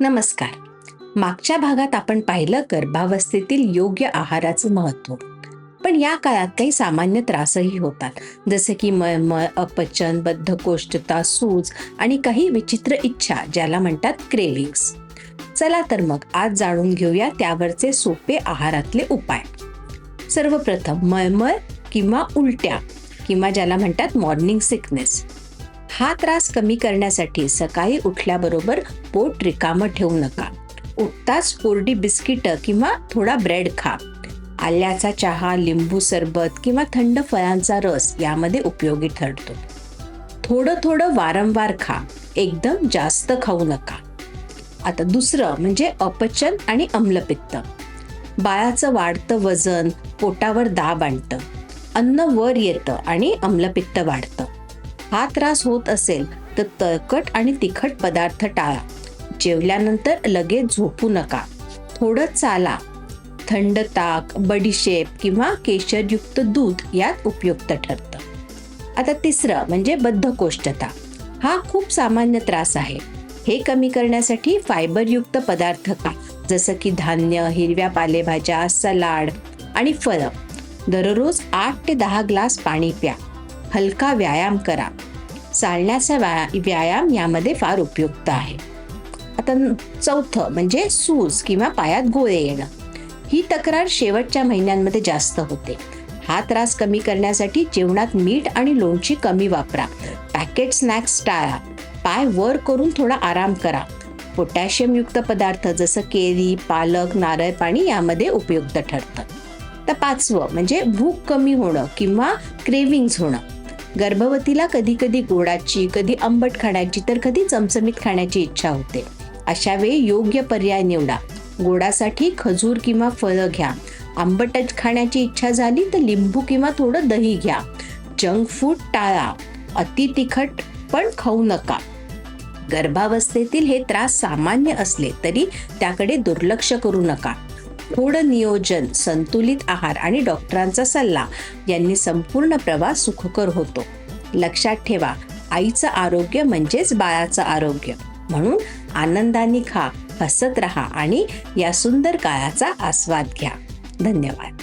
नमस्कार. मागच्या भागात आपण पाहिलं गर्भावस्थेतील योग्य आहाराचं महत्त्व पण या काळात काही सामान्य त्रासही होतात. जसे की मळमळ अपचन बद्धकोष्ठता सूज आणि काही विचित्र इच्छा ज्याला म्हणतात क्रेविंग्स. चला तर मग आज जाणून घेऊया त्यावरचे सोपे आहारातले उपाय. सर्वप्रथम मळमळ किंवा उलट्या किंवा ज्याला म्हणतात मॉर्निंग सिकनेस हा त्रास कमी करण्यासाठी सकाळी उठल्याबरोबर पोट रिकामं ठेवू नका. उठताच कोरडी बिस्किटं किंवा थोडा ब्रेड खा. आल्याचा चहा लिंबू सरबत किंवा थंड फळांचा रस यामध्ये उपयोगी ठरतो. थोडं थोडं वारंवार खा. एकदम जास्त खाऊ नका. आता दुसरं म्हणजे अपचन आणि अम्लपित्त. बाळाचं वाढतं वजन पोटावर दाब आणतं. अन्न वर येतं आणि अम्लपित्त वाढतं. हा त्रास होत असेल तर तळकट आणि तिखट पदार्थ टाळा. जेवल्यानंतर लगेच झोपू नका. थोडं चाला. थंड ताक बडीशेप किंवा केशरयुक्त दूध यात उपयुक्त ठरतं. आता तिसरं म्हणजे बद्धकोष्ठता. हा खूप सामान्य त्रास आहे. हे कमी करण्यासाठी फायबरयुक्त पदार्थ खा. जसं की धान्य हिरव्या पालेभाज्या सलाड आणि फळं. दररोज आठ ते दहा ग्लास पाणी प्या. हलका व्यायाम करा. चालण्याचा व्या व्यायाम यामध्ये फार उपयुक्त आहे. आता चौथं म्हणजे सूज किंवा पायात गोळे येणं. ही तक्रार शेवटच्या महिन्यांमध्ये जास्त होते. हा त्रास कमी करण्यासाठी जेवणात मीठ आणि लोणची कमी वापरा. पॅकेट स्नॅक्स टाळा. पाय वर करून थोडा आराम करा. पोटॅशियमयुक्त पदार्थ जसं केळी पालक नारळ पाणी यामध्ये उपयुक्त ठरतं. तर पाचवं म्हणजे भूक कमी होणं किंवा क्रेविंग्स होणं. गर्भवतीला कधी कधी गोडाची कधी आंबट खाण्याची तर कधी चमचमीत खाण्याची इच्छा होते. अशा वेळी योग्य पर्याय निवडा. गोडासाठी खजूर किंवा फळं घ्या. आंबट खाण्याची इच्छा झाली तर लिंबू किंवा थोडं दही घ्या. जंक फूड टाळा. अति तिखट पण खाऊ नका. गर्भावस्थेतील हे त्रास सामान्य असले तरी त्याकडे दुर्लक्ष करू नका. थोडं नियोजन संतुलित आहार आणि डॉक्टरांचा सल्ला यांनी संपूर्ण प्रवास सुखकर होतो. लक्षात ठेवा. आईचं आरोग्य म्हणजेच बाळाचं आरोग्य. म्हणून आनंदाने खा हसत राहा आणि या सुंदर काळाचा आस्वाद घ्या. धन्यवाद.